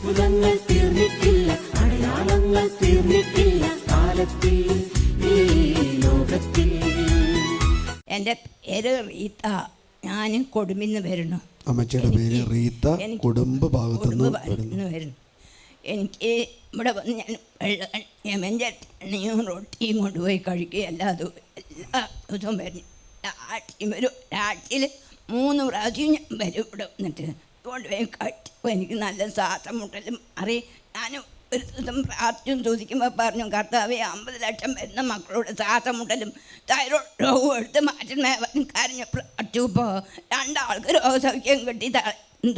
അത്ഭുതങ്ങൾ തീർന്നിട്ടില്ല അടയാളങ്ങൾ തീർന്നിട്ടില്ല കാലത്തിൽ ഈ ലോകത്തിൽ. എന്റെ പേര് റീത്ത. ഞാൻ കൊടുമിന്ന് വരുന്നു. അമ്മച്ചിയുടെ പേര് റീത്ത. കുടുംബ ഭാഗത്തുനിന്ന് വരുന്നു. എനിക്ക് ഇവിടെ വന്ന് ഞാൻ വെള്ളം യമന്റെ എണ്ണയും റൊട്ടിയും കൊണ്ടുപോയി കഴിക്കുക എല്ലാ എല്ലാ ദിവസവും വരും. ആഴ്ച വരും. ആഴ്ചയിൽ മൂന്ന് പ്രാവശ്യം ഞാൻ വരും ഇവിടെ വന്നിട്ട്. കൊണ്ടുപോയി കഴിച്ചപ്പോൾ എനിക്ക് നല്ല ശ്വാസം മുട്ടലും. മാറി ഞാൻ ഒരു ദിവസം പ്രാർത്ഥിച്ചും ചോദിക്കുമ്പോൾ പറഞ്ഞു കർത്താവെ അമ്പത് ലക്ഷം വരുന്ന മക്കളോട് ശ്വാസം മുട്ടലും തൈറോയ്ഡ് രോഗവും എടുത്ത് മാറ്റുന്ന പറഞ്ഞു പ്രാർത്ഥിച്ചു ഇപ്പോൾ രണ്ടാൾക്ക് രോഗസൗഖ്യം കിട്ടി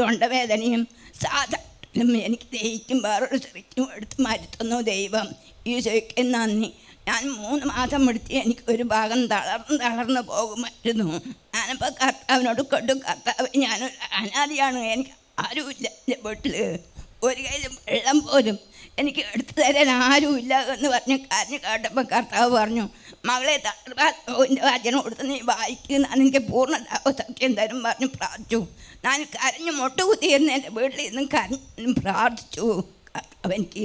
തൊണ്ടവേദനയും സാധാരണ എനിക്ക് ദഹിക്കും. വേറൊരു ശരിക്കും എടുത്ത് മാറ്റുന്നു ദൈവം. ഈശോയ്ക്ക് നന്ദി. ഞാൻ മൂന്ന് മാസം എടുത്ത് എനിക്ക് ഒരു ഭാഗം തളർന്ന് തളർന്ന് പോകുമായിരുന്നു. ഞാനിപ്പോൾ കർത്താവിനോട് കൊണ്ടു കർത്താവ് ഞാനൊരു അനാദിയാണ് എനിക്ക് ആരുമില്ല എന്റെ വീട്ടിൽ ഒരു കയ്യിൽ വെള്ളം പോലും എനിക്ക് എടുത്തു തരാൻ ആരുമില്ല എന്ന് പറഞ്ഞ് കരഞ്ഞ് കേട്ടപ്പോൾ കർത്താവ് പറഞ്ഞു മകളെ തളർവാന്റെ വചനം കൊടുത്ത് നീ വായിക്കുന്ന എനിക്ക് പൂർണ സത്യം തരും പറഞ്ഞ് പ്രാർത്ഥിച്ചു. ഞാൻ കരഞ്ഞ് മുട്ടുകുത്തിയിരുന്ന് എന്റെ വീട്ടിൽ നിന്നും കരഞ്ഞ് പ്രാർത്ഥിച്ചു. എനിക്ക്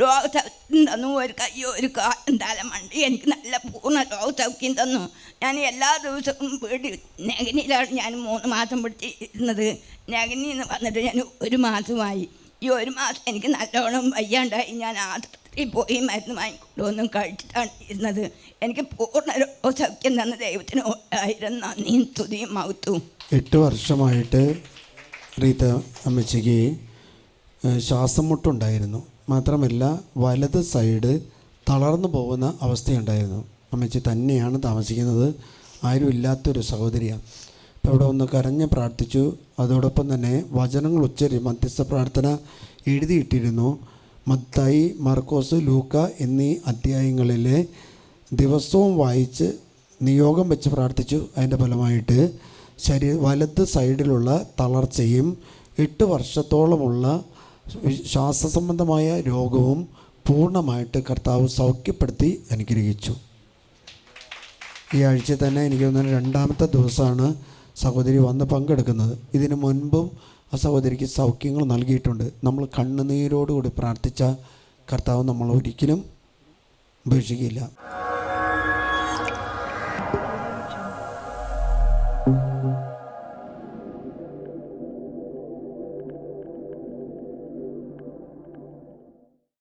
രോഗസൗഖ്യം തന്നു ഒരു കയ്യോ ഒരു കാലം മണ്ടി എനിക്ക് നല്ല പൂർണ രോഗസൗഖ്യം തന്നു. ഞാൻ എല്ലാ ദിവസവും വീട്ടിൽ നെഗനിയിലാണ് ഞാൻ മൂന്ന് മാസം പിടിച്ചിരുന്നത്. നെഗനി എന്ന് വന്നിട്ട് ഞാൻ ഒരു മാസമായി. ഈ ഒരു മാസം എനിക്ക് നല്ലോണം വയ്യാണ്ടായി. ഞാൻ ആശുപത്രിയിൽ പോയി മരുന്ന് വാങ്ങിക്കൊണ്ടുവന്നും കഴിച്ചിട്ടാണ് ഇരുന്നത്. എനിക്ക് പൂർണ രോഗസൗഖ്യം തന്ന ദൈവത്തിന് ആയിരം നന്ദിയും തുതിയും മഹത്വവും. എട്ട് വർഷമായിട്ട് റീത്ത അമ്മച്ചിക്ക് ശ്വാസം മുട്ടുണ്ടായിരുന്നു മാത്രമല്ല വലത് സൈഡ് തളർന്നു പോകുന്ന അവസ്ഥയുണ്ടായിരുന്നു. അമ്മച്ചി തന്നെയാണ് താമസിക്കുന്നത്. ആരും ഇല്ലാത്തൊരു സഹോദരിയാണ് അപ്പോൾ ഇവിടെ ഒന്ന് കരഞ്ഞ് പ്രാർത്ഥിച്ചു. അതോടൊപ്പം തന്നെ വചനങ്ങൾ ഉച്ചരി മധ്യസ്ഥ പ്രാർത്ഥന എഴുതിയിട്ടിരുന്നു. മത്തായി മാർക്കോസ് ലൂക്ക എന്നീ അധ്യായങ്ങളിലെ ദിവസവും വായിച്ച് നിയോഗം വെച്ച് പ്രാർത്ഥിച്ചു. അതിന്റെ ഫലമായിട്ട് ശരീര വലത് സൈഡിലുള്ള തളർച്ചയും എട്ട് വർഷത്തോളമുള്ള ശ്വാസ സംബന്ധമായ രോഗവും പൂർണമായിട്ട് കർത്താവ് സൗഖ്യപ്പെടുത്തി അനുഗ്രഹിച്ചു. ഈ ആഴ്ച തന്നെ എനിക്ക് തോന്നുന്നു രണ്ടാമത്തെ ദിവസമാണ് സഹോദരി വന്ന് പങ്കെടുക്കുന്നത്. ഇതിനു മുൻപും ആ സഹോദരിക്ക് സൗഖ്യങ്ങൾ നൽകിയിട്ടുണ്ട്. നമ്മൾ കണ്ണുനീരോടുകൂടി പ്രാർത്ഥിച്ച കർത്താവ് നമ്മൾ ഒരിക്കലും ഉപേക്ഷിക്കില്ല